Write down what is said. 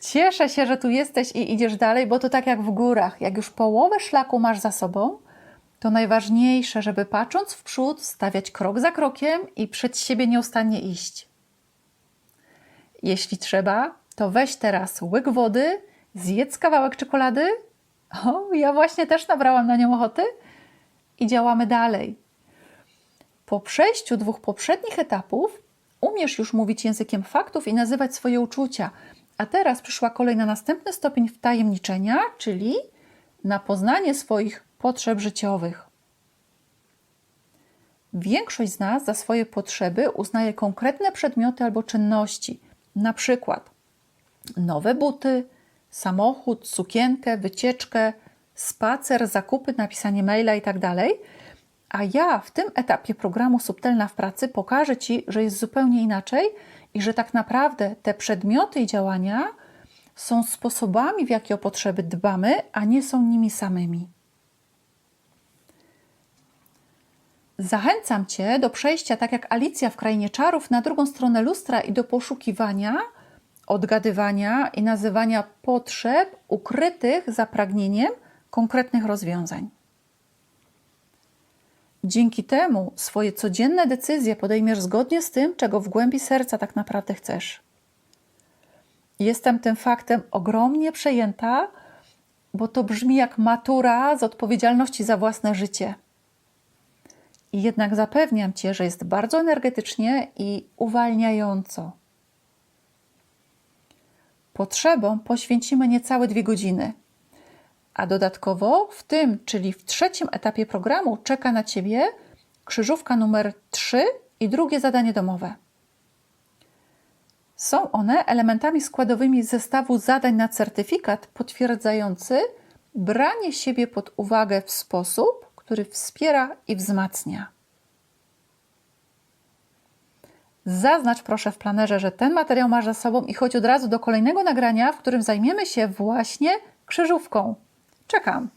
Cieszę się, że tu jesteś i idziesz dalej, bo to tak jak w górach. Jak już połowę szlaku masz za sobą, to najważniejsze, żeby patrząc w przód, stawiać krok za krokiem i przed siebie nieustannie iść. Jeśli trzeba, to weź teraz łyk wody, zjedz kawałek czekolady. O, ja właśnie też nabrałam na nią ochoty i działamy dalej. Po przejściu dwóch poprzednich etapów umiesz już mówić językiem faktów i nazywać swoje uczucia. A teraz przyszła kolej na następny stopień wtajemniczenia, czyli na poznanie swoich potrzeb życiowych. Większość z nas za swoje potrzeby uznaje konkretne przedmioty albo czynności, na przykład nowe buty, samochód, sukienkę, wycieczkę, spacer, zakupy, napisanie maila itd. A ja w tym etapie programu Subtelna w pracy pokażę Ci, że jest zupełnie inaczej i że tak naprawdę te przedmioty i działania są sposobami, w jakie o potrzeby dbamy, a nie są nimi samymi. Zachęcam Cię do przejścia, tak jak Alicja w Krainie Czarów, na drugą stronę lustra i do poszukiwania, odgadywania i nazywania potrzeb ukrytych za pragnieniem konkretnych rozwiązań. Dzięki temu swoje codzienne decyzje podejmiesz zgodnie z tym, czego w głębi serca tak naprawdę chcesz. Jestem tym faktem ogromnie przejęta, bo to brzmi jak matura z odpowiedzialności za własne życie. I jednak zapewniam Cię, że jest bardzo energetycznie i uwalniająco. Potrzebom poświęcimy niecałe dwie godziny. A dodatkowo w tym, czyli w trzecim etapie programu, czeka na Ciebie krzyżówka numer 3 i drugie zadanie domowe. Są one elementami składowymi zestawu zadań na certyfikat potwierdzający branie siebie pod uwagę w sposób, który wspiera i wzmacnia. Zaznacz proszę w planerze, że ten materiał masz za sobą i chodź od razu do kolejnego nagrania, w którym zajmiemy się właśnie krzyżówką. Czekam.